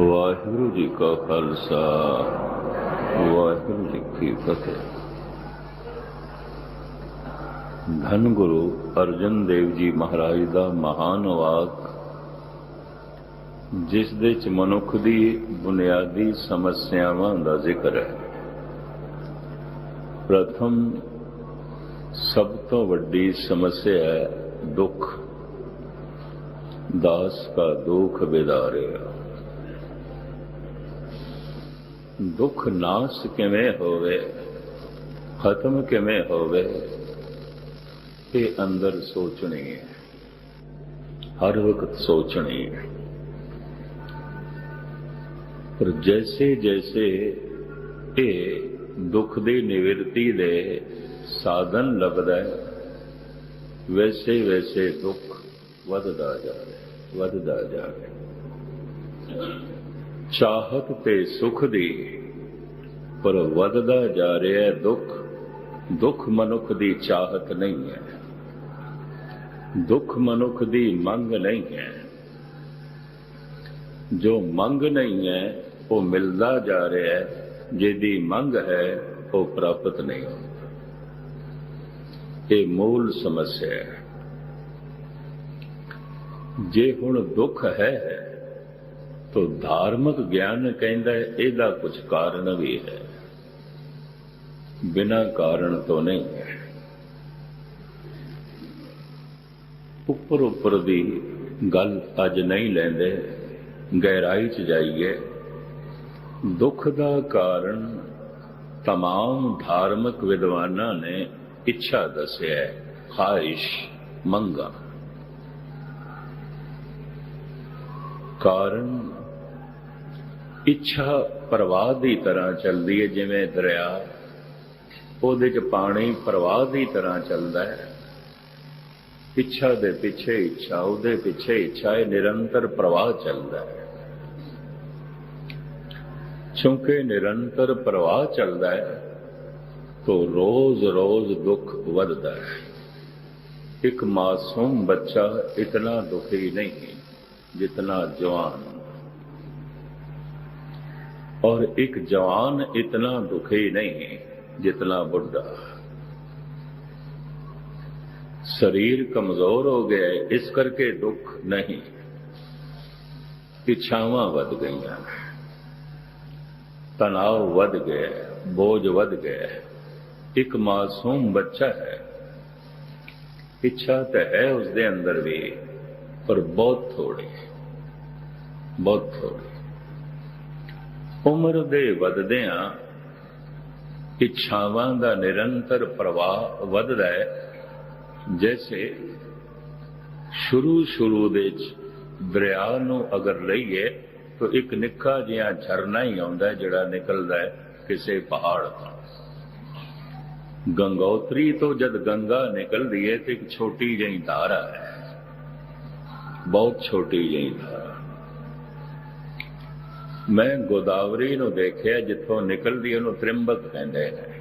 ਵਾਹਿਗੁਰੂ ਜੀ ਕਾ ਖਾਲਸਾ। ਵਾਹਿਗੁਰੂ ਜੀ ਕੀ ਫਤਿਹ। ਧੰਨ ਗੁਰੂ ਅਰਜਨ ਦੇਵ ਜੀ ਮਹਾਰਾਜ ਦਾ ਮਹਾਨ ਵਾਕ, ਜਿਸ ਦੇ ਚ ਮਨੁੱਖ ਦੀ ਬੁਨਿਆਦੀ ਸਮੱਸਿਆਵਾਂ ਦਾ ਜ਼ਿਕਰ ਹੈ। ਪ੍ਰਥਮ ਸਭ ਤੋਂ ਵੱਡੀ ਸਮੱਸਿਆ ਹੈ ਦੁੱਖ। ਦਾਸ ਕਾ ਦੁੱਖ ਬਿਦਾਰਿਆ। ਦੁੱਖ ਨਾਸ ਕਿਵੇਂ ਹੋਵੇ, ਖਤਮ ਕਿਵੇਂ ਹੋਵੇ, ਇਹ ਅੰਦਰ ਸੋਚਣੀ ਹੈ। ਹਰ ਵਕਤ ਸੋਚਣੀ ਹੈ। ਪਰ ਜੈਸੇ ਜੈਸੇ ਇਹ ਦੁੱਖ ਦੀ ਨਿਵਰਤੀ ਦੇ ਸਾਧਨ ਲੱਭਦਾ ਹੈ, ਵੈਸੇ ਵੈਸੇ ਦੁੱਖ ਵੱਧਦਾ ਜਾ ਰਿਹਾ ਵੱਧਦਾ ਜਾ ਰਿਹਾ ਚਾਹਤ ਤੇ ਸੁਖ ਦੀ। ਪਰ ਵਧਦਾ ਜਾ ਰਿਹਾ ਦੁੱਖ ਦੁੱਖ ਮਨੁੱਖ ਦੀ ਚਾਹਤ ਨਹੀਂ ਹੈ। ਦੁੱਖ ਮਨੁੱਖ ਦੀ ਮੰਗ ਨਹੀਂ ਹੈ। ਜੋ ਮੰਗ ਨਹੀਂ ਹੈ, ਉਹ ਮਿਲਦਾ ਜਾ ਰਿਹਾ ਹੈ। ਜਿਹਦੀ ਮੰਗ ਹੈ, ਉਹ ਪ੍ਰਾਪਤ ਨਹੀਂ। ਇਹ ਮੂਲ ਸਮੱਸਿਆ ਹੈ। ਜੇ ਹੁਣ ਦੁੱਖ ਹੈ ਤਾਂ ਧਾਰਮਿਕ ਗਿਆਨ ਕਹਿੰਦਾ ਹੈ ਇਹਦਾ ਕੁਝ ਕਾਰਨ ਵੀ ਹੈ ਬਿਨਾਂ ਕਾਰਨ ਤੋਂ ਨਹੀਂ ਹੈ ਉੱਪਰ ਉੱਪਰ ਦੀ ਗੱਲ ਅੱਜ ਨਹੀਂ ਲੈਂਦੇ ਗਹਿਰਾਈ ਚ ਜਾਈਏ ਦੁੱਖ ਦਾ ਕਾਰਨ तमाम ਧਾਰਮਿਕ ਵਿਦਵਾਨਾਂ ਨੇ ਇੱਛਾ ਦੱਸਿਆ ਹੈ ਖਾਹਿਸ਼ ਮੰਗਾ ਕਾਰਨ ਇੱਛਾ ਪ੍ਰਵਾਹ ਦੀ ਤਰ੍ਹਾਂ ਚੱਲਦੀ ਹੈ ਜਿਵੇਂ ਦਰਿਆ, ਉਹਦੇ 'ਚ ਪਾਣੀ ਪ੍ਰਵਾਹ ਦੀ ਤਰ੍ਹਾਂ ਚੱਲਦਾ ਹੈ ਇੱਛਾ ਦੇ ਪਿੱਛੇ ਇੱਛਾ, ਉਹਦੇ ਪਿੱਛੇ ਇੱਛਾ, ਇਹ ਨਿਰੰਤਰ ਪ੍ਰਵਾਹ ਚੱਲਦਾ ਹੈ ਕਿਉਂਕਿ ਨਿਰੰਤਰ ਪ੍ਰਵਾਹ ਚੱਲਦਾ ਹੈ ਤੋ ਰੋਜ਼-ਰੋਜ਼ ਦੁੱਖ ਵਧਦਾ ਹੈ ਇੱਕ ਮਾਸੂਮ ਬੱਚਾ ਇਤਨਾ ਦੁਖੀ ਨਹੀਂ, ਜਿਤਨਾ ਜਵਾਨ और एक जवान इतना दुखी नहीं जितना बुढ़ा शरीर कमजोर हो गया है इस करके दुख नहीं इच्छावां वध गई तनाव वध गया बोझ वध गया एक मासूम बच्चा है ਇੱਛਾ ਤਾਂ ਹੈ ਉਸ ਦੇ ਅੰਦਰ ਵੀ ਪਰ ਬਹੁਤ ਥੋੜੀ ਬਹੁਤ ਥੋੜੀ ਉਮਰ ਦੇ ਵਧਦਿਆਂ ਇੱਛਾਵਾਂ ਦਾ ਨਿਰੰਤਰ ਪ੍ਰਵਾਹ ਵੱਧਦਾ ਹੈ, ਜੈਸੇ ਸ਼ੁਰੂ ਸ਼ੁਰੂ ਦੇ ਚ ਦਰਿਆ ਨੂੰ ਅਗਰ ਲਈਏ ਤਾਂ ਇੱਕ ਨਿੱਕਾ ਜਿਹਾ ਝਰਨਾ ਹੀ ਆਉਂਦਾ ਜਿਹੜਾ ਨਿਕਲਦਾ ਹੈ ਕਿਸੇ ਪਹਾੜ ਤੋਂ। ਗੰਗੋਤਰੀ ਤੋਂ ਜਦ ਗੰਗਾ ਨਿਕਲਦੀ ਹੈ ਤੇ ਇੱਕ ਛੋਟੀ ਜਿਹੀ ਧਾਰਾ ਹੈ, ਬਹੁਤ ਛੋਟੀ ਜਿਹੀ ਧਾਰਾ। ਮੈਂ ਗੋਦਾਵਰੀ ਨੂੰ ਦੇਖਿਆ ਜਿੱਥੋਂ ਨਿਕਲਦੀ ਉਹਨੂੰ ਤ੍ਰਿੰਬਕ ਕਹਿੰਦੇ ਨੇ।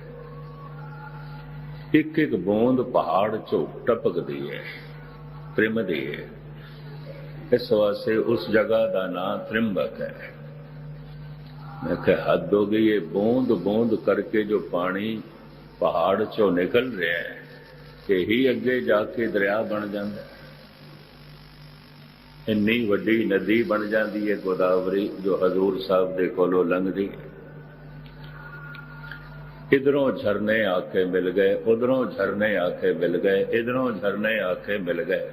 ਇੱਕ ਇੱਕ ਬੂੰਦ ਪਹਾੜ ਚੋਂ ਟਪਕਦੀ ਹੈ ਤ੍ਰਿਮਦੀ ਹੈ। ਇਸ ਵਾਸਤੇ ਉਸ ਜਗ੍ਹਾ ਦਾ ਨਾਮ ਤ੍ਰਿੰਬਕ ਹੈ। ਮੈਂ ਕਿਹਾ, ਹੱਦ ਹੋ ਗਈ, ਇਹ ਬੂੰਦ ਬੂੰਦ ਕਰਕੇ ਜੋ ਪਾਣੀ ਪਹਾੜ ਚੋਂ ਨਿਕਲ ਰਿਹਾ ਹੈ, ਇਹੀ ਅੱਗੇ ਜਾ ਕੇ ਦਰਿਆ ਬਣ ਜਾਂਦਾ ਇੰਨੀ ਵੱਡੀ ਨਦੀ ਬਣ ਜਾਂਦੀ ਹੈ ਗੋਦਾਵਰੀ, ਜੋ ਹਜ਼ੂਰ ਸਾਹਿਬ ਦੇ ਕੋਲੋਂ ਲੰਘਦੀ। ਹੈ ਇਧਰੋਂ ਝਰਨੇ ਆ ਕੇ ਮਿਲ ਗਏ, ਉਧਰੋਂ ਝਰਨੇ ਆ ਕੇ ਮਿਲ ਗਏ, ਇਧਰੋਂ ਝਰਨੇ ਆ ਕੇ ਮਿਲ ਗਏ।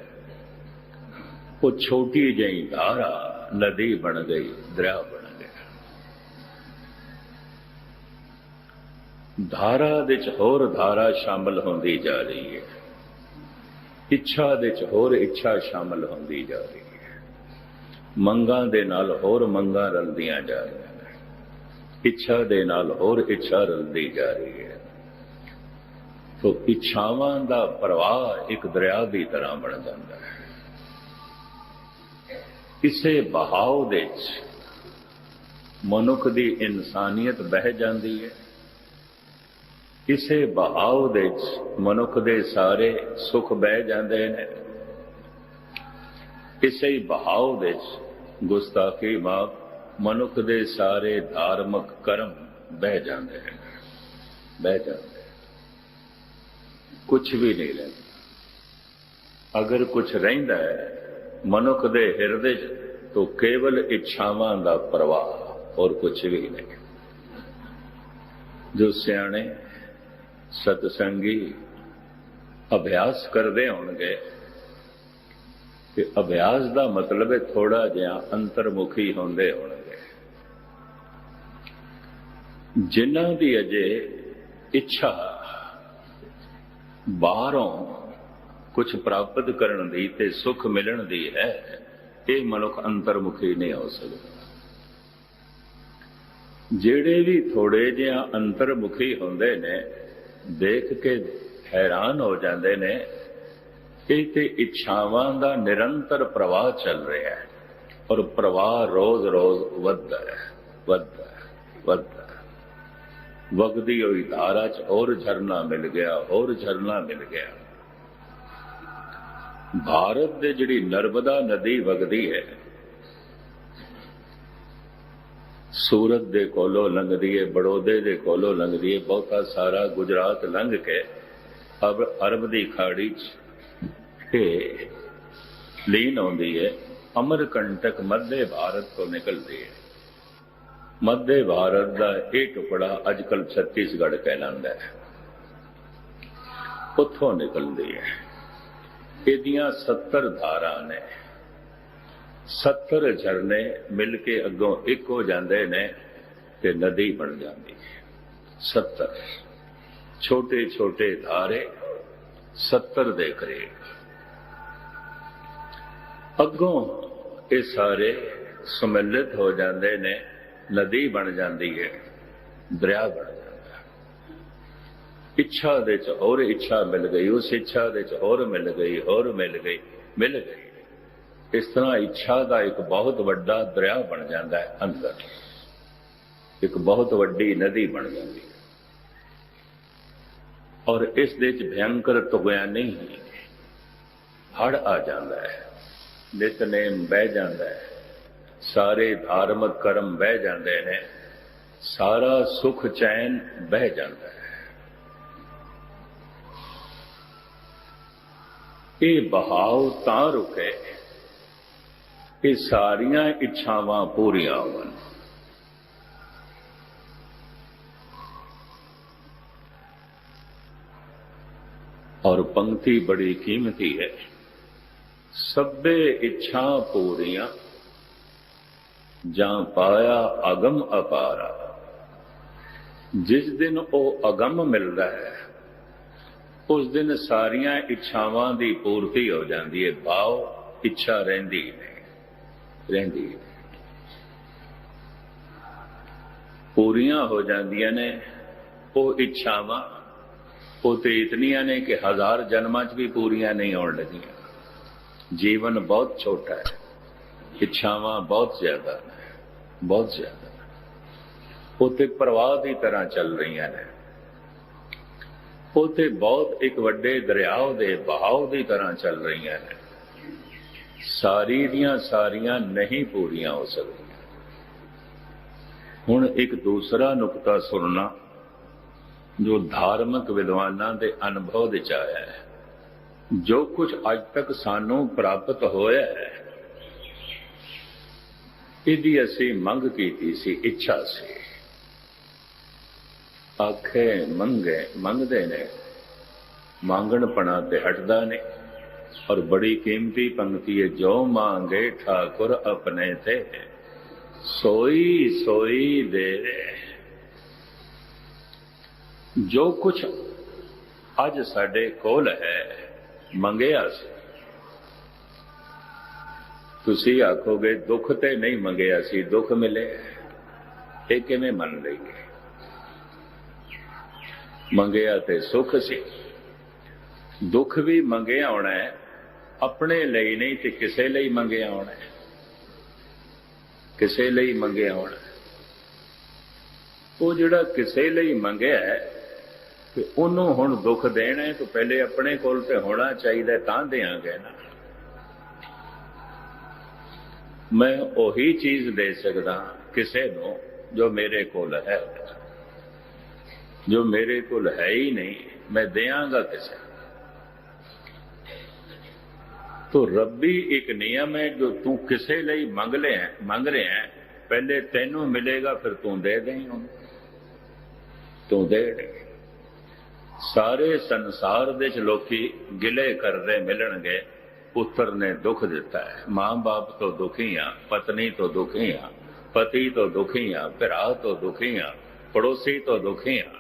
ਉਹ ਛੋਟੀ ਜਿਹੀ ਧਾਰਾ ਨਦੀ ਬਣ ਗਈ, ਦਰਿਆ ਬਣ ਧਾਰਾ ਦੇ ਚ ਹੋਰ ਧਾਰਾ ਸ਼ਾਮਲ ਹੁੰਦੀ ਜਾ ਰਹੀ ਹੈ ਇੱਛਾ ਦੇ ਚ ਹੋਰ ਇੱਛਾ ਸ਼ਾਮਲ ਹੁੰਦੀ ਜਾ ਰਹੀ ਹੈ ਮੰਗਾਂ ਦੇ ਨਾਲ ਹੋਰ ਮੰਗਾਂ ਰਲਦੀਆਂ ਜਾ ਰਹੀਆਂ ਨੇ। ਇੱਛਾ ਦੇ ਨਾਲ ਹੋਰ ਇੱਛਾ ਰਲਦੀ ਜਾ ਰਹੀ ਹੈ। ਸੋ ਇੱਛਾਵਾਂ ਦਾ ਪ੍ਰਵਾਹ ਇੱਕ ਦਰਿਆ ਦੀ ਤਰ੍ਹਾਂ ਬਣ ਜਾਂਦਾ ਹੈ। ਇਸੇ ਬਹਾਵ ਦੇ ਚ ਮਨੁੱਖ ਦੀ ਇਨਸਾਨੀਅਤ ਬਹਿ ਜਾਂਦੀ ਹੈ। ਇਸੇ ਬਹਾਵ ਦੇ ਵਿੱਚ ਮਨੁੱਖ ਦੇ ਸਾਰੇ ਸੁਖ ਬਹਿ ਜਾਂਦੇ ਨੇ। ਇਸੇ ਹੀ ਬਹਾਵ ਵਿੱਚ ਗੁਸਤਾਖੀ ਮਾਫ ਮਨੁੱਖ ਦੇ ਸਾਰੇ ਧਾਰਮਿਕ ਕਰਮ ਬਹਿ ਜਾਂਦੇ ਹਨ। ਬਹਿ ਜਾਂਦੇ ਕੁਝ ਵੀ ਨਹੀਂ ਰਹਿੰਦਾ। ਅਗਰ ਕੁਝ ਰਹਿੰਦਾ ਹੈ, ਮਨੁੱਖ ਦੇ ਹਿਰਦੇ 'ਚ ਤਾਂ ਕੇਵਲ ਇੱਛਾਵਾਂ ਦਾ ਪ੍ਰਵਾਹ ਔਰ ਕੁਝ ਵੀ ਨਹੀਂ। ਜੋ ਸਿਆਣੇ ਸਤਸੰਗੀ ਅਭਿਆਸ ਕਰਦੇ ਹੋਣਗੇ ਕਿ ਅਭਿਆਸ ਦਾ ਮਤਲਬ ਹੈ ਥੋੜਾ ਜਿਹਾ ਅੰਤਰਮੁਖੀ ਹੁੰਦੇ ਹੋਣਗੇ। ਜਿਨ੍ਹਾਂ ਦੀ ਅਜੇ ਇੱਛਾ ਬਾਹਰੋਂ ਕੁਝ ਪ੍ਰਾਪਤ ਕਰਨ ਦੀ ਤੇ ਸੁਖ ਮਿਲਣ ਦੀ ਹੈ, ਇਹ ਮਨੁੱਖ ਅੰਤਰਮੁਖੀ ਨਹੀਂ ਹੋ ਸਕਦਾ। ਜਿਹੜੇ ਵੀ ਥੋੜੇ ਜਿਹਾ ਅੰਤਰਮੁਖੀ ਹੁੰਦੇ ਨੇ, ਦੇਖ ਕੇ ਹੈਰਾਨ ਹੋ ਜਾਂਦੇ ਨੇ ਕਿ ਤੇ ਇੱਛਾਵਾਂ ਦਾ ਨਿਰੰਤਰ ਪ੍ਰਵਾਹ ਚੱਲ ਰਿਹਾ ਹੈ। ਔਰ ਪ੍ਰਵਾਹ ਰੋਜ਼-ਰੋਜ਼ ਵੱਧਦਾ ਹੈ ਵੱਧਦਾ ਹੈ, ਵੱਧਦਾ ਵਗਦੀ ਹੋਈ ਧਾਰਾ 'ਚ ਹੋਰ ਝਰਨਾ ਮਿਲ ਗਿਆ, ਹੋਰ ਝਰਨਾ ਮਿਲ ਗਿਆ। ਭਾਰਤ ਦੇ ਜਿਹੜੀ ਨਰਮਦਾ ਨਦੀ ਵਗਦੀ ਹੈ, ਸੂਰਤ ਦੇ ਕੋਲੋਂ ਲੰਘਦੀ ਹੈ, ਬੜੋਦੇ ਦੇ ਕੋਲੋਂ ਲੰਘਦੀ ਹੈ, ਬਹੁਤਾ ਸਾਰਾ ਗੁਜਰਾਤ ਲੰਘ ਕੇ ਅਬ ਅਰਬ ਦੀ ਖਾੜੀ 'ਚ ਤੇ ਲੀਨ ਆਉਂਦੀ ਹੈ, ਅਮਰਕੰਟਕ ਮੱਧੇ ਭਾਰਤ ਤੋਂ ਨਿਕਲਦੀ ਹੈ। ਮੱਧੇ ਭਾਰਤ ਦਾ ਇਹ ਟੁਕੜਾ ਅੱਜਕੱਲ ਛੱਤੀਸਗੜ੍ਹ ਕਹਿਲਾਂਦਾ ਹੈ। ਉੱਥੋਂ ਨਿਕਲਦੀ ਹੈ। ਇਹਦੀਆਂ 70 ਧਾਰਾਂ ਨੇ 70 ਝਰਨੇ ਮਿਲ ਕੇ ਅੱਗੋਂ ਇੱਕ ਹੋ ਜਾਂਦੇ ਨੇ ਤੇ ਨਦੀ ਬਣ ਜਾਂਦੀ ਹੈ। 70 ਛੋਟੇ ਛੋਟੇ ਧਾਰੇ 70 ਦੇ ਕਰੀਬ ਅੱਗੋਂ ਇਹ ਸਾਰੇ ਸਮਿਲਿਤ ਹੋ ਜਾਂਦੇ ਨੇ, ਨਦੀ ਬਣ ਜਾਂਦੀ ਹੈ, ਦਰਿਆ ਬਣ ਜਾਂਦਾ ਇੱਛਾ ਦੇ ਚ ਹੋਰ ਇੱਛਾ ਮਿਲ ਗਈ, ਉਸ ਇੱਛਾ ਦੇ ਚ ਹੋਰ ਮਿਲ ਗਈ, ਹੋਰ ਮਿਲ ਗਈ ਮਿਲ ਗਈ। ਇਸ ਤਰ੍ਹਾਂ ਇੱਛਾ ਦਾ ਇੱਕ ਬਹੁਤ ਵੱਡਾ ਦਰਿਆ ਬਣ ਜਾਂਦਾ ਹੈ ਅੰਦਰ। ਇੱਕ ਬਹੁਤ ਵੱਡੀ ਨਦੀ ਬਣ ਜਾਂਦੀ ਹੈ। ਔਰ ਇਸ ਦੇ ਚ ਭਿਆੰਕਰ ਤੁਗਿਆ ਨਹੀਂ ਹੜ ਆ ਜਾਂਦਾ ਹੈ। ਨਿਤਨੇਮ ਬਹਿ ਜਾਂਦਾ ਹੈ। ਸਾਰੇ ਧਾਰਮਿਕ ਕਰਮ ਬਹਿ ਜਾਂਦੇ ਨੇ। ਸਾਰਾ ਸੁਖ ਚੈਨ ਬਹਿ ਜਾਂਦਾ ਹੈ। ਇਹ ਬਹਾਵ ਤਾਂ ਰੁਕੇ, ਇਹ ਸਾਰੀਆਂ ਇੱਛਾਵਾਂ ਪੂਰੀਆਂ ਹੋਣ। ਔਰ ਪੰਕਤੀ ਬੜੀ ਕੀਮਤੀ ਹੈ। ਸਭੇ ਇੱਛਾ ਪੂਰੀਆਂ, ਜਾਂ ਪਾਇਆ ਅਗਮ ਅਪਾਰਾ। ਜਿਸ ਦਿਨ ਉਹ ਅਗਮ ਮਿਲਦਾ ਹੈ, ਉਸ ਦਿਨ ਸਾਰੀਆਂ ਇੱਛਾਵਾਂ ਦੀ ਪੂਰਤੀ ਹੋ ਜਾਂਦੀ ਹੈ ਭਾਵ ਇੱਛਾ ਰਹਿੰਦੀ ਨਹੀਂ ਰਹਿੰਦੀ ਪੂਰੀਆਂ ਹੋ ਜਾਂਦੀਆਂ ਨੇ ਉਹ ਇੱਛਾਵਾਂ, ਉਹ ਤੇ ਇਤਨੀਆਂ ਨੇ ਕਿ ਹਜ਼ਾਰ ਜਨਮਾਂ 'ਚ ਵੀ ਪੂਰੀਆਂ ਨਹੀਂ ਹੋਣ ਲੱਗੀਆਂ। ਜੀਵਨ ਬਹੁਤ ਛੋਟਾ ਹੈ। ਇੱਛਾਵਾਂ ਬਹੁਤ ਜ਼ਿਆਦਾ ਨੇ, ਬਹੁਤ ਜ਼ਿਆਦਾ ਉਹ ਪ੍ਰਵਾਹ ਦੀ ਤਰ੍ਹਾਂ ਚੱਲ ਰਹੀਆਂ ਨੇ। ਉਹ ਬਹੁਤ ਇੱਕ ਵੱਡੇ ਦਰਿਆਓ ਦੇ ਬਹਾਵ ਦੀ ਤਰ੍ਹਾਂ ਚੱਲ ਰਹੀਆਂ ਨੇ। ਸਾਰੀ ਦੀਆਂ ਸਾਰੀਆਂ ਨਹੀਂ ਪੂਰੀਆਂ ਹੋ ਸਕਦੀਆਂ। ਹੁਣ ਇੱਕ ਦੂਸਰਾ ਨੁਕਤਾ ਸੁਣਨਾ, ਜੋ ਧਾਰਮਿਕ ਵਿਦਵਾਨਾਂ ਦੇ ਅਨੁਭਵ ਵਿੱਚ ਆਇਆ ਹੈ। ਜੋ ਕੁਝ ਅੱਜ ਤੱਕ ਸਾਨੂੰ ਪ੍ਰਾਪਤ ਹੋਇਆ ਹੈ, ਇਹਦੀ ਅਸੀਂ ਮੰਗ ਕੀਤੀ ਸੀ, ਇੱਛਾ ਸੀ। ਆਖੇ, ਮੰਗੇ, ਮੰਗਦੇ ਨੇ। ਮੰਗਣ ਪਣਾ ਤੇ ਹਟਦਾ ਨੇ ਔਰ ਬੜੀ ਕੀਮਤੀ ਪੰਕਤੀ ਹੈ, ਜੋ ਮੰਗੇ ਠਾਕੁਰ ਆਪਣੇ ਤੇ ਸੋਈ ਸੋਈ ਦੇਵੇ ਜੋ ਕੁਝ ਅੱਜ ਸਾਡੇ ਕੋਲ ਹੈ ਮੰਗਿਆ ਸੀ। ਤੁਸੀਂ ਆਖੋਗੇ, ਦੁੱਖ ਤੇ ਨਹੀਂ ਮੰਗਿਆ ਸੀ, ਦੁੱਖ ਮਿਲੇ ਇਹ ਕਿਵੇਂ ਮੰਨ ਲਈਏ? ਮੰਗਿਆ ਤੇ ਸੁੱਖ ਸੀ। ਦੁੱਖ ਵੀ ਮੰਗਿਆ ਆਉਣਾ ਹੈ, ਆਪਣੇ ਲਈ ਨਹੀਂ ਤੇ ਕਿਸੇ ਲਈ ਮੰਗਿਆ ਆਉਣਾ ਹੈ। ਕਿਸੇ ਲਈ ਮੰਗਿਆ ਆਉਣਾ ਉਹ ਜਿਹੜਾ ਕਿਸੇ ਲਈ ਮੰਗਿਆ ਹੈ ਤੇ ਉਹਨੂੰ ਹੁਣ ਦੁੱਖ ਦੇਣਾ ਹੈ, ਤਾਂ ਪਹਿਲੇ ਆਪਣੇ ਕੋਲ ਤੇ ਹੋਣਾ ਚਾਹੀਦਾ ਤਾਂ ਦੇਾਂਗੇ ਨਾ। ਮੈਂ ਉਹੀ ਚੀਜ਼ ਦੇ ਸਕਦਾ ਕਿਸੇ ਨੂੰ ਜੋ ਮੇਰੇ ਕੋਲ ਹੈ। ਜੋ ਮੇਰੇ ਕੋਲ ਹੈ ਹੀ ਨਹੀਂ, ਮੈਂ ਦਿਆਂਗਾ ਕਿਸੇ ਤੋ ਰੱਬੀ ਇੱਕ ਨਿਯਮ ਹੈ, ਜੋ ਤੂੰ ਕਿਸੇ ਲਈ ਮੰਗ ਲੈ ਮੰਗ ਰਿਹਾ ਹੈ, ਪਹਿਲੇ ਤੈਨੂੰ ਮਿਲੇਗਾ, ਫਿਰ ਤੂੰ ਦੇ ਦੇਂ ਉਹਨੂੰ। ਤੂੰ ਦੇ ਦੇ ਸਾਰੇ ਸੰਸਾਰ ਦੇ ਚ ਲੋਕੀ ਗਿਲੇ ਕਰਦੇ ਮਿਲਣਗੇ। ਪੁੱਤਰ ਨੇ ਦੁੱਖ ਦਿੱਤਾ ਹੈ। ਮਾਂ-ਬਾਪ ਤੋਂ ਦੁਖੀ ਆ ਪਤਨੀ ਤੋਂ ਦੁਖੀ ਆ ਪਤੀ ਤੋਂ ਦੁਖੀ ਆ ਭਰਾ ਤੋਂ ਦੁਖੀ ਆ ਪੜੋਸੀ ਤੋਂ ਦੁਖੀ ਆ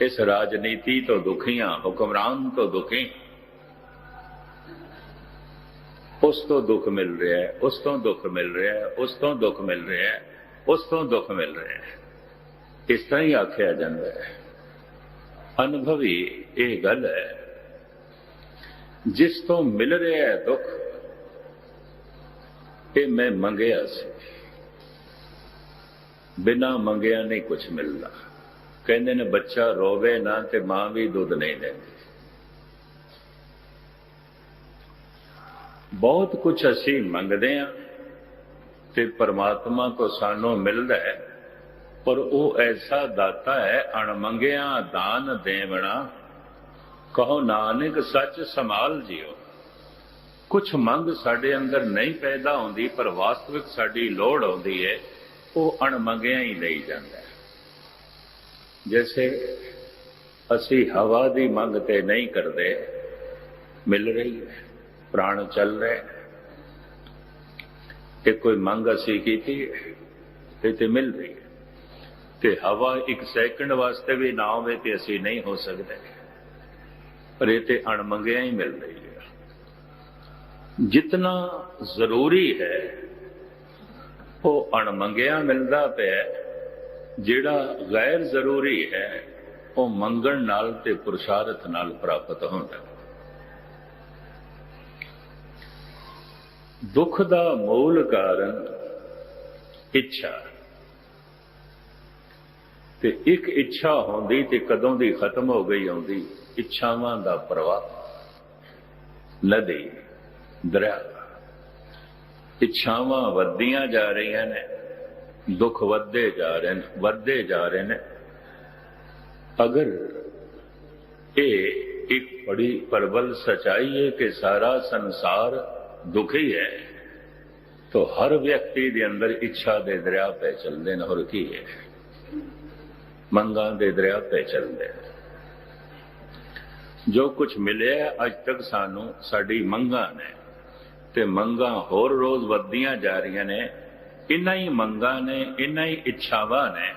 ਇਸ ਰਾਜਨੀਤੀ ਤੋਂ ਦੁਖੀ ਆ ਹੁਕਮਰਾਨ ਤੋਂ ਦੁਖੀ ਉਸ ਤੋਂ ਦੁੱਖ ਮਿਲ ਰਿਹਾ ਹੈ, ਉਸ ਤੋਂ ਦੁੱਖ ਮਿਲ ਰਿਹਾ ਹੈ, ਉਸ ਤੋਂ ਦੁੱਖ ਮਿਲ ਰਿਹਾ ਹੈ, ਉਸ ਤੋਂ ਦੁੱਖ ਮਿਲ ਰਿਹਾ ਹੈ। ਇਸ ਤਰ੍ਹਾਂ ਹੀ ਆਖਿਆ ਜਾਂਦਾ ਹੈ। ਅਨੁਭਵੀ ਇਹ ਗੱਲ ਹੈ, ਜਿਸ ਤੋਂ ਮਿਲ ਰਿਹਾ ਹੈ ਦੁੱਖ, ਇਹ ਮੈਂ ਮੰਗਿਆ ਸੀ। ਬਿਨਾ ਮੰਗਿਆ ਨਹੀਂ ਕੁਝ ਮਿਲਦਾ। ਕਹਿੰਦੇ ਨੇ, ਬੱਚਾ ਰੋਵੇ ਨਾ ਤੇ ਮਾਂ ਵੀ ਦੁੱਧ ਨਹੀਂ ਦਿੰਦੀ। ਬਹੁਤ ਕੁਝ ਅਸੀਂ ਮੰਗਦੇ ਆ ਤੇ ਪਰਮਾਤਮਾ ਕੋ ਸਾਨੂੰ ਮਿਲਦਾ ਹੈ। ਪਰ ਉਹ ਐਸਾ ਦਾਤਾ ਹੈ ਅਣਮੰਗਿਆ ਦਾਨ ਦੇਵਣਾ। ਕਹੋ ਨਾਨਕ, ਸੱਚ ਸੰਭਾਲ ਜਿਓ। ਕੁਝ ਮੰਗ ਸਾਡੇ ਅੰਦਰ ਨਹੀਂ ਪੈਦਾ ਹੁੰਦੀ, ਪਰ ਵਾਸਤਵਿਕ ਸਾਡੀ ਲੋੜ ਆਉਂਦੀ ਹੈ, ਉਹ ਅਣਮੰਗਿਆ ਹੀ ਲਈ ਜਾਂਦਾ ਹੈ। ਜੈਸੇ ਅਸੀਂ ਹਵਾ ਦੀ ਮੰਗ ਤੇ ਨਹੀਂ ਕਰਦੇ, ਮਿਲ ਰਹੀ ਹੈ, ਪ੍ਰਾਣ ਚੱਲ ਰਹੇ ਤੇ ਕੋਈ ਮੰਗ ਅਸੀਂ ਕੀਤੀ ਤੇ ਤੇ ਮਿਲ ਰਹੀ ਹੈ। ਤੇ ਹਵਾ ਇੱਕ ਸੈਕਿੰਡ ਵਾਸਤੇ ਵੀ ਨਾ ਹੋਵੇ ਤੇ ਅਸੀਂ ਨਹੀਂ ਹੋ ਸਕਦੇ। ਪਰ ਇਹ ਤੇ ਅਣਮੰਗਿਆ ਹੀ ਮਿਲ ਰਹੀ ਹੈ। ਜਿੰਨਾ ਜ਼ਰੂਰੀ ਹੈ, ਉਹ ਅਣਮੰਗਿਆ ਮਿਲਦਾ ਪਿਆ ਜਿਹੜਾ ਗੈਰ ਜ਼ਰੂਰੀ ਹੈ, ਉਹ ਮੰਗਣ ਨਾਲ ਤੇ ਪੁਰਸ਼ਾਰਥ ਨਾਲ ਪ੍ਰਾਪਤ ਹੁੰਦਾ ਦੁੱਖ ਦਾ ਮੂਲ ਕਾਰਨ ਇੱਛਾ ਤੇ ਇੱਕ ਇੱਛਾ ਹੁੰਦੀ ਤੇ ਕਦੋਂ ਦੀ ਖਤਮ ਹੋ ਗਈ ਹੁੰਦੀ ਇੱਛਾਵਾਂ ਦਾ ਪ੍ਰਵਾਹ ਨਦੀ ਦਰਿਆ ਇੱਛਾਵਾਂ ਵੱਧਦੀਆਂ ਜਾ ਰਹੀਆਂ ਨੇ ਦੁੱਖ ਵੱਧਦੇ ਜਾ ਰਹੇ ਨੇ ਵੱਧਦੇ ਜਾ ਰਹੇ ਨੇ ਅਗਰ ਇਹ ਇੱਕ ਬੜੀ ਪ੍ਰਬਲ ਸਚਾਈ ਹੈ ਕਿ ਸਾਰਾ ਸੰਸਾਰ ਦੁਖੀ ਹੈ तो हर व्यक्ति ਦੇ ਅੰਦਰ ਇੱਛਾ ਦੇ ਦਰਿਆ ਪੈ ਚੱਲਦੇ ਨੇ ਹੋਰ ਕੀ ਹੈ ਮੰਗਾਂ ਦੇ ਦਰਿਆ ਤੇ ਚੱਲਦੇ ਜੋ ਕੁਝ ਮਿਲਿਆ ਅੱਜ ਤੱਕ ਸਾਨੂੰ ਸਾਡੀ ਮੰਗਾਂ ਨੇ ਤੇ ਮੰਗਾਂ ਹੋਰ ਰੋਜ਼ ਵੱਧਦੀਆਂ ਜਾ ਰਹੀਆਂ ਨੇ ਇਨ੍ਹਾਂ ਹੀ ਮੰਗਾਂ ਨੇ ਇਨ੍ਹਾਂ ਹੀ ਇੱਛਾਵਾਂ ਨੇ,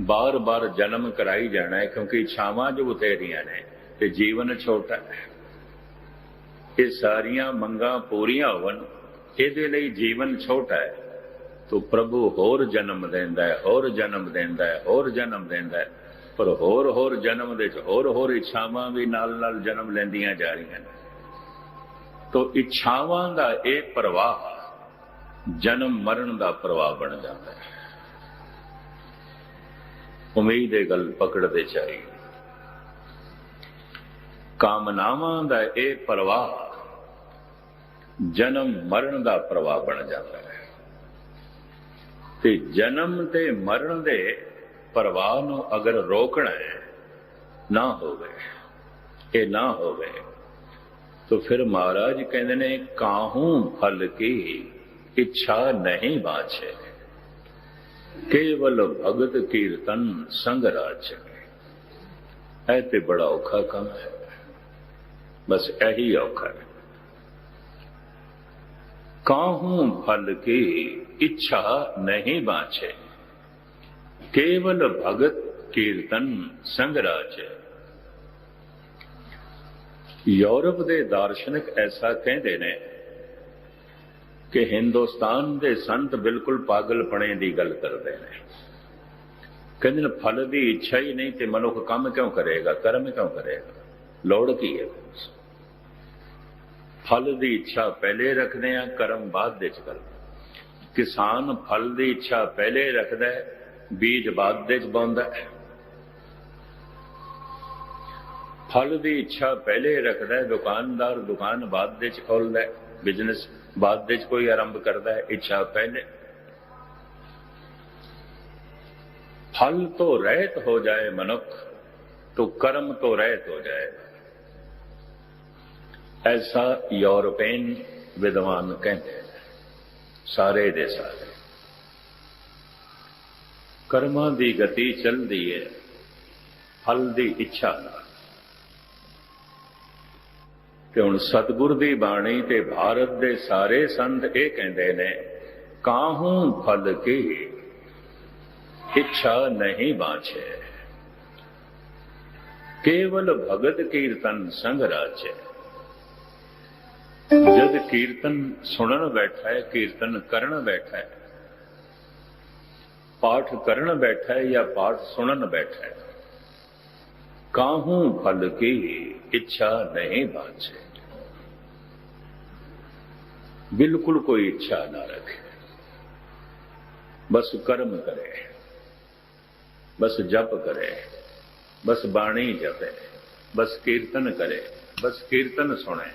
ਬਾਰ-ਬਾਰ ਜਨਮ ਕਰਾਈ ਜਾਣਾ ਹੈ, ਕਿਉਂਕਿ ਇੱਛਾਵਾਂ ਜੋ ਬਥੇਰੀਆਂ ਨੇ ਤੇ ਜੀਵਨ ਛੋਟਾ ਹੈ। ਇਹ ਸਾਰੀਆਂ ਮੰਗਾਂ ਪੂਰੀਆਂ ਹੋਣ ਇਹਦੇ ਲਈ ਜੀਵਨ ਛੋਟਾ ਹੈ। ਤੋ ਪ੍ਰਭੂ ਹੋਰ ਜਨਮ ਦਿੰਦਾ ਹੈ, ਹੋਰ ਜਨਮ ਦਿੰਦਾ ਹੈ, ਹੋਰ ਜਨਮ ਦਿੰਦਾ ਹੈ। ਪਰ ਹੋਰ ਹੋਰ ਜਨਮ ਦੇ ਚ ਹੋਰ ਹੋਰ ਇੱਛਾਵਾਂ ਵੀ ਨਾਲ ਨਾਲ ਜਨਮ ਲੈਂਦੀਆਂ ਜਾ ਰਹੀਆਂ ਨੇ। ਤੋ ਇੱਛਾਵਾਂ ਦਾ ਇਹ ਪ੍ਰਵਾਹ, ਜਨਮ ਮਰਨ ਦਾ ਪ੍ਰਵਾਹ ਬਣ ਜਾਂਦਾ ਹੈ। ਉਮੀਦ ਇਹ ਗੱਲ ਪਕੜਦੇ ਚਾਹੀਏ ਕਾਮਨਾਵਾਂ ਦਾ ਇਹ ਪ੍ਰਵਾਹ, ਜਨਮ ਮਰਨ ਦਾ ਪ੍ਰਵਾਹ ਬਣ ਜਾਂਦਾ ਹੈ। ਤੇ ਜਨਮ ਤੇ ਮਰਨ ਦੇ ਪਰਵਾਹ ਨੂੰ ਅਗਰ ਰੋਕਣਾ ਹੈ, ਨਾ ਹੋਵੇ, ਇਹ ਨਾ ਹੋਵੇ, ਤਾਂ ਫਿਰ ਮਹਾਰਾਜ ਕਹਿੰਦੇ ਨੇ, ਕਾਹੂ ਫਲ ਕੀ ਇੱਛਾ ਨਹੀਂ ਬਾਛੇ ਕੇਵਲ ਭਗਤ ਕੀਰਤਨ ਸੰਗ ਰਾਜ। ਹੈ ਤੇ ਬੜਾ ਔਖਾ ਕੰਮ ਹੈ। ਬਸ ਇਹੀ ਔਖਾ ਹੈ। काहू फल की इच्छा नहीं बाछे केवल भगत कीर्तन संग राज ਯੂਰਪ ਦੇ ਦਾਰਸ਼ਨਿਕ ਐਸਾ ਕਹਿੰਦੇ ਨੇ ਕਿ ਹਿੰਦੁਸਤਾਨ ਦੇ ਸੰਤ ਬਿਲਕੁਲ ਪਾਗਲਪਣੇ ਦੀ ਗੱਲ ਕਰਦੇ ਨੇ ਕਹਿੰਦੇ ਨੇ ਫਲ ਦੀ ਇੱਛਾ ਹੀ ਨਹੀਂ ਤੇ ਮਨੁੱਖ ਕੰਮ ਕਿਉਂ ਕਰੇਗਾ ਕਰਮ ਕਿਉਂ ਕਰੇਗਾ ਲੋੜ ਕੀ ਹੈ ਫਲ ਦੀ ਇੱਛਾ ਪਹਿਲੇ ਰੱਖਦੇ ਆ ਕਰਮ ਬਾਅਦ ਵਿੱਚ ਕਰਦੇ ਕਿਸਾਨ ਫਲ ਦੀ ਇੱਛਾ ਪਹਿਲੇ ਰੱਖਦਾ ਹੈ ਬੀਜ ਬਾਅਦ ਵਿੱਚ ਪਾਉਂਦਾ ਹੈ ਫਲ ਦੀ ਇੱਛਾ ਪਹਿਲੇ ਰੱਖਦਾ ਹੈ ਦੁਕਾਨਦਾਰ ਦੁਕਾਨ ਬਾਅਦ ਵਿੱਚ ਖੋਲਦਾ ਹੈ ਬਿਜ਼ਨਸ ਬਾਅਦ ਵਿੱਚ ਕੋਈ ਆਰੰਭ ਕਰਦਾ ਹੈ ਇੱਛਾ ਪਹਿਲੇ फल तो रहत हो जाए मनुख तो कर्म तो रहत हो जाए ਐਸਾ ਯੂਰਪੀਨ ਵਿਦਵਾਨ ਕਹਿੰਦੇ ਸਾਰੇ ਦੇ ਸਾਰੇ। ਕਰਮਾਂ ਦੀ ਗਤੀ ਚੱਲਦੀ ਹੈ ਫਲ ਦੀ ਇੱਛਾ ਨਾਲ। ਤੇ ਹੁਣ ਸਤਿਗੁਰ ਦੀ ਬਾਣੀ ਤੇ ਭਾਰਤ ਦੇ ਸਾਰੇ ਸੰਤ ਇਹ ਕਹਿੰਦੇ ਨੇ, ਕਾਹੂ ਫਲ ਕੇ ਇੱਛਾ ਨਹੀਂ ਬਾਛੇ ਕੇਵਲ ਭਗਤ ਕੀਰਤਨ ਸੰਗ ਰਾਚੇ ਜਦ ਕੀਰਤਨ ਸੁਣਨ ਬੈਠਾ ਹੈ ਕੀਰਤਨ ਕਰਨ ਬੈਠਾ ਹੈ ਪਾਠ ਕਰਨ ਬੈਠਾ ਹੈ ਜਾਂ ਪਾਠ ਸੁਣਨ ਬੈਠਾ ਹੈ ਕਾਹੂ ਫਲ ਕੀ ਇੱਛਾ ਨਹੀਂ ਬਾਛੇ ਬਿਲਕੁਲ ਕੋਈ ਇੱਛਾ ਨਾ ਰੱਖੇ ਬਸ ਕਰਮ ਕਰੇ ਬਸ ਜਪ ਕਰੇ ਬਸ ਬਾਣੀ ਜਪੇ ਬਸ ਕੀਰਤਨ ਕਰੇ ਬਸ ਕੀਰਤਨ ਸੁਣੇ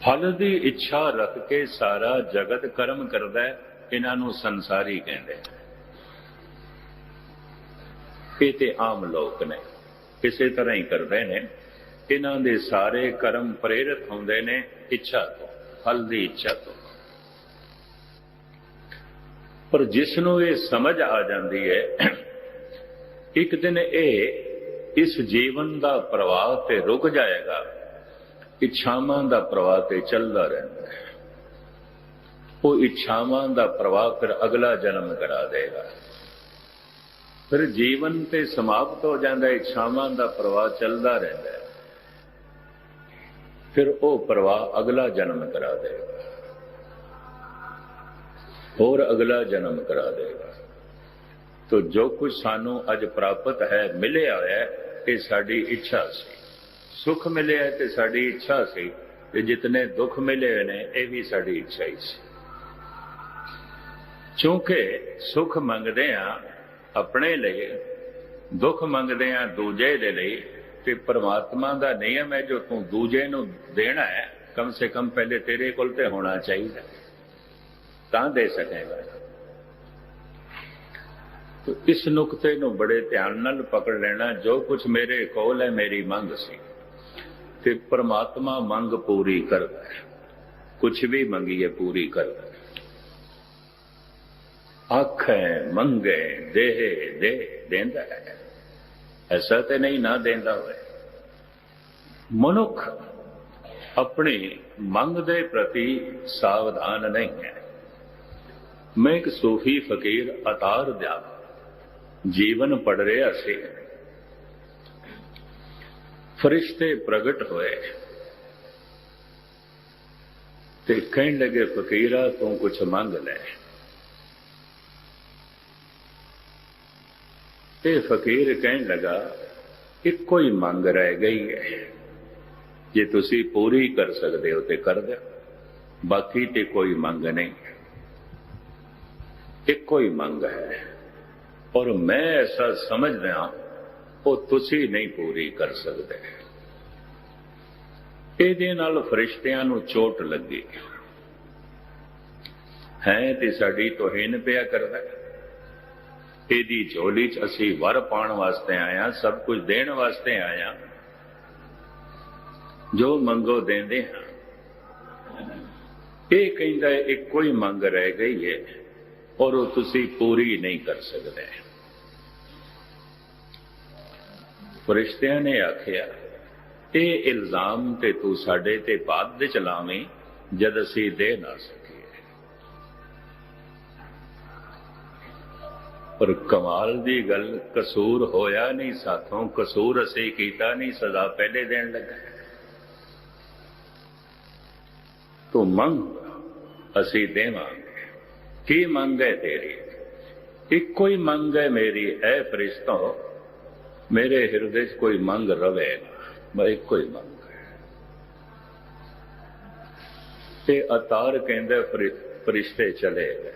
ਫਲ ਦੀ ਇੱਛਾ ਰੱਖ ਕੇ ਸਾਰਾ ਜਗਤ ਕਰਮ ਕਰਦਾ ਹੈ, ਇਹਨਾਂ ਨੂੰ ਸੰਸਾਰੀ ਕਹਿੰਦੇ ਇਹ ਤੇ ਆਮ ਲੋਕ ਨੇ, ਕਿਸੇ ਤਰ੍ਹਾਂ ਹੀ ਕਰਦੇ ਨੇ। ਇਹਨਾਂ ਦੇ ਸਾਰੇ ਕਰਮ ਪ੍ਰੇਰਿਤ ਹੁੰਦੇ ਨੇ ਇੱਛਾ ਤੋਂ, ਫਲ ਦੀ ਇੱਛਾ ਤੋਂ। ਪਰ ਜਿਸ ਨੂੰ ਇਹ ਸਮਝ ਆ ਜਾਂਦੀ ਹੈ, ਇੱਕ ਦਿਨ ਇਹ ਇਸ ਜੀਵਨ ਦਾ ਪ੍ਰਵਾਹ ਤੇ ਰੁਕ ਜਾਏਗਾ। ਇੱਛਾਵਾਂ ਦਾ ਪ੍ਰਵਾਹ ਤੇ ਚੱਲਦਾ ਰਹਿੰਦਾ ਹੈ। ਉਹ ਇੱਛਾਵਾਂ ਦਾ ਪ੍ਰਵਾਹ ਫਿਰ ਅਗਲਾ ਜਨਮ ਕਰਾ ਦੇਗਾ। ਫਿਰ ਜੀਵਨ ਤੇ ਸਮਾਪਤ ਹੋ ਜਾਂਦਾ, ਇੱਛਾਵਾਂ ਦਾ ਪ੍ਰਵਾਹ ਚੱਲਦਾ ਰਹਿੰਦਾ ਹੈ। ਫਿਰ ਉਹ ਪ੍ਰਵਾਹ ਅਗਲਾ ਜਨਮ ਕਰਾ ਦੇਗਾ। ਹੋਰ ਅਗਲਾ ਜਨਮ ਕਰਾ ਦੇਗਾ। ਤੋ ਜੋ ਕੁਝ ਸਾਨੂੰ ਅੱਜ ਪ੍ਰਾਪਤ ਹੈ, ਮਿਲਿਆ ਹੋਇਆ ਇਹ ਸਾਡੀ ਇੱਛਾ ਸੀ। ਸੁੱਖ ਮਿਲਿਆ ਤੇ ਸਾਡੀ ਇੱਛਾ ਸੀ ਤੇ ਜਿਤਨੇ ਦੁੱਖ ਮਿਲੇ ਹੋਏ ਨੇ, ਇਹ ਵੀ ਸਾਡੀ ਇੱਛਾ ਹੀ ਸੀ। ਕਿਉਂਕਿ ਸੁਖ ਮੰਗਦੇ ਆ ਆਪਣੇ ਲਈ, ਦੁੱਖ ਮੰਗਦੇ ਆ ਦੂਜੇ ਦੇ ਲਈ, ਤੇ ਪ੍ਰਮਾਤਮਾ ਦਾ ਨਿਯਮ ਹੈ ਜੋ ਤੂੰ ਦੂਜੇ ਨੂੰ ਦੇਣਾ ਹੈ, ਕਮ ਸੇ ਕਮ ਪਹਿਲੇ ਤੇਰੇ ਕੋਲ ਤੇ ਹੋਣਾ ਚਾਹੀਦਾ ਤਾਂ ਦੇ ਸਕੇਗਾ। ਤੋ ਇਸ ਨੁਕਤੇ ਨੂੰ ਬੜੇ ਧਿਆਨ ਨਾਲ ਪਕੜ ਲੈਣਾ, ਜੋ ਕੁਝ ਮੇਰੇ ਕੋਲ ਹੈ, ਮੇਰੀ ਮੰਗ ਸੀ। ਤੇ ਪ੍ਰਮਾਤਮਾ ਮੰਗ ਪੂਰੀ ਕਰਦਾ ਹੈ। ਕੁਝ ਵੀ ਮੰਗੀਏ ਪੂਰੀ ਕਰਦਾ ਹੈ। ਆਖੇ, ਮੰਗੇ, ਦੇਹ, ਦੇ, ਦੇਂਦਾ ਹੈ। ਐਸਾ ਤੇ ਨਹੀਂ ਨਾ ਦੇਂਦਾ ਹੋਵੇ ਮਨੁੱਖ ਆਪਣੀ ਮੰਗ ਦੇ ਪ੍ਰਤੀ ਸਾਵਧਾਨ ਨਹੀਂ ਹੈ। ਮੈਂ ਇੱਕ ਸੂਫੀ ਫਕੀਰ ਅਤਾਰ ਦਿਆ ਜੀਵਨ ਪੜ ਰਿਹਾ ਸੀ। ਫਰਿਸ਼ਤੇ ਪ੍ਰਗਟ ਹੋਏ। ਤੇ ਕਹਿਣ ਲੱਗੇ, ਫਕੀਰਾ, ਤੂੰ ਕੁਝ ਮੰਗ ਲੈ। ਤੇ ਫਕੀਰ ਕਹਿਣ ਲਗਾ, ਇੱਕੋ ਹੀ ਮੰਗ ਰਹਿ ਗਈ ਹੈ। ਜੇ ਤੁਸੀਂ ਪੂਰੀ ਕਰ ਸਕਦੇ ਹੋ ਤੇ ਕਰ ਦਿਓ। ਬਾਕੀ ਤੇ ਕੋਈ ਮੰਗ ਨਹੀਂ। ਇੱਕੋ ਹੀ ਮੰਗ ਹੈ। ਔਰ ਮੈਂ ਐਸਾ ਸਮਝਦਾ ਹਾਂ ਉਹ ਤੁਸੀਂ ਨਹੀਂ ਪੂਰੀ ਕਰ ਸਕਦੇ। ਇਹਦੇ ਨਾਲ ਫਰਿਸ਼ਤਿਆਂ ਨੂੰ ਚੋਟ ਲੱਗੀ। ਹੈ ਤੇ ਸਾਡੀ ਤੋਹੀਨ ਪਿਆ ਕਰਦਾ। ਇਹਦੀ ਝੋਲੀ 'ਚ ਅਸੀਂ ਵਰ ਪਾਉਣ ਵਾਸਤੇ ਆਇਆ, ਸਭ ਕੁਝ ਦੇਣ ਵਾਸਤੇ ਆਇਆ। ਜੋ ਮੰਗੋ ਦਿੰਦੇ ਹਾਂ। ਇਹ ਕਹਿੰਦਾ, ਇੱਕੋ ਹੀ ਮੰਗ ਰਹਿ ਗਈ ਹੈ ਔਰ ਉਹ ਤੁਸੀਂ ਪੂਰੀ ਨਹੀਂ ਕਰ ਸਕਦੇ। ਫਰਿਸ਼ਤਿਆਂ ਨੇ ਆਖਿਆ, ਇਹ ਇਲਜ਼ਾਮ ਤੇ ਤੂੰ ਸਾਡੇ ਤੇ ਬਾਦ ਦੇ ਚਲਾਵੇਂ ਜਦ ਅਸੀਂ ਦੇ ਨਾ ਸਕੀਏ। ਪਰ ਕਮਾਲ ਦੀ ਗੱਲ, ਕਸੂਰ ਹੋਇਆ ਨਹੀਂ ਸਾਥੋਂ, ਕਸੂਰ ਅਸੀਂ ਕੀਤਾ ਨਹੀਂ ਸਦਾ ਪਹਿਲੇ ਦੇਣ ਲੱਗਾ। ਤੂੰ ਮੰਗ, ਅਸੀਂ ਦੇਵਾਂਗੇ। ਕੀ ਮੰਗ ਹੈ ਤੇਰੀ? ਇੱਕੋ ਹੀ ਮੰਗ ਹੈ ਮੇਰੀ ਐ ਫਰਿਸ਼ਤੋ ਮੇਰੇ ਹਿਰਦੇ 'ਚ ਕੋਈ ਮੰਗ ਰਵੇ ਮੈਂ ਇੱਕੋ ਹੀ ਮੰਗ ਤੇ ਅਤਾਰ ਕਹਿੰਦੇ ਫਰਿਸ਼ਤੇ ਚਲੇ ਗਏ।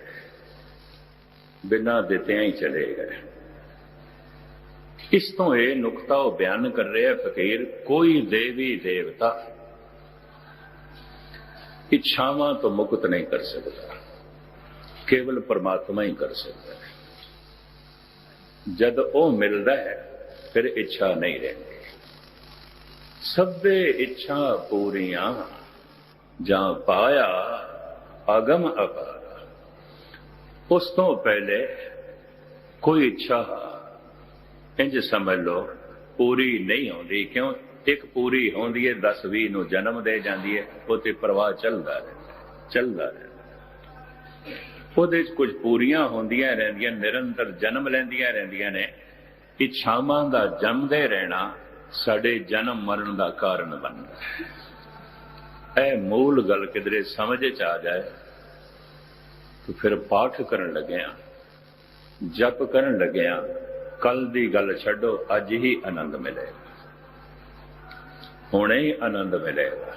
ਬਿਨਾਂ ਦਿੱਤਿਆਂ ਹੀ ਚਲੇ ਗਏ। ਇਸ ਤੋਂ ਇਹ ਨੁਕਤਾ ਉਹ ਬਿਆਨ ਕਰ ਰਿਹਾ ਫਕੀਰ, ਕੋਈ ਦੇਵੀ ਦੇਵਤਾ ਇੱਛਾਵਾਂ ਤੋਂ ਮੁਕਤ ਨਹੀਂ ਕਰ ਸਕਦਾ। ਕੇਵਲ ਪਰਮਾਤਮਾ ਹੀ ਕਰ ਸਕਦਾ ਜਦ ਉਹ ਮਿਲਦਾ ਹੈ ਫਿਰ ਇੱਛਾ ਨਹੀਂ ਰਹਿੰਦੀ। ਸਭੇ ਇੱਛਾ ਪੂਰੀਆਂ, ਜਾਂ ਪਾਇਆ ਅਗਮ ਅਪਾਰ। ਉਸ ਤੋਂ ਪਹਿਲੇ ਕੋਈ ਇੱਛਾ ਇੰਜ ਸਮਝ ਲਓ, ਪੂਰੀ ਨਹੀਂ ਹੁੰਦੀ ਕਿਉਂ? ਇੱਕ ਪੂਰੀ ਹੁੰਦੀ ਹੈ 10 20 ਨੂੰ ਜਨਮ ਦੇ ਜਾਂਦੀ ਹੈ ਉਹ ਤੇ ਪ੍ਰਵਾਹ ਚੱਲਦਾ ਰਹਿੰਦਾ ਚੱਲਦਾ ਰਹਿੰਦਾ ਉਹਦੇ 'ਚ ਕੁਝ ਪੂਰੀਆਂ ਹੁੰਦੀਆਂ ਰਹਿੰਦੀਆਂ, ਨਿਰੰਤਰ ਜਨਮ ਲੈਂਦੀਆਂ ਰਹਿੰਦੀਆਂ ਨੇ। ਇੱਛਾਵਾਂ ਦਾ ਜੰਮਦੇ ਰਹਿਣਾ ਸਾਡੇ ਜਨਮ ਮਰਨ ਦਾ ਕਾਰਨ ਬਣਦਾ ਹੈ। ਇਹ ਮੂਲ ਗੱਲ ਕਿਧਰੇ ਸਮਝ ਚ ਆ ਜਾਏ ਤਾਂ ਫਿਰ ਪਾਠ ਕਰਨ ਲੱਗਿਆ, ਜਪ ਕਰਨ ਲੱਗਿਆ, ਕੱਲ ਦੀ ਗੱਲ ਛੱਡੋ, ਅੱਜ ਹੀ ਆਨੰਦ ਮਿਲੇਗਾ। ਹੁਣੇ ਹੀ ਆਨੰਦ ਮਿਲੇਗਾ।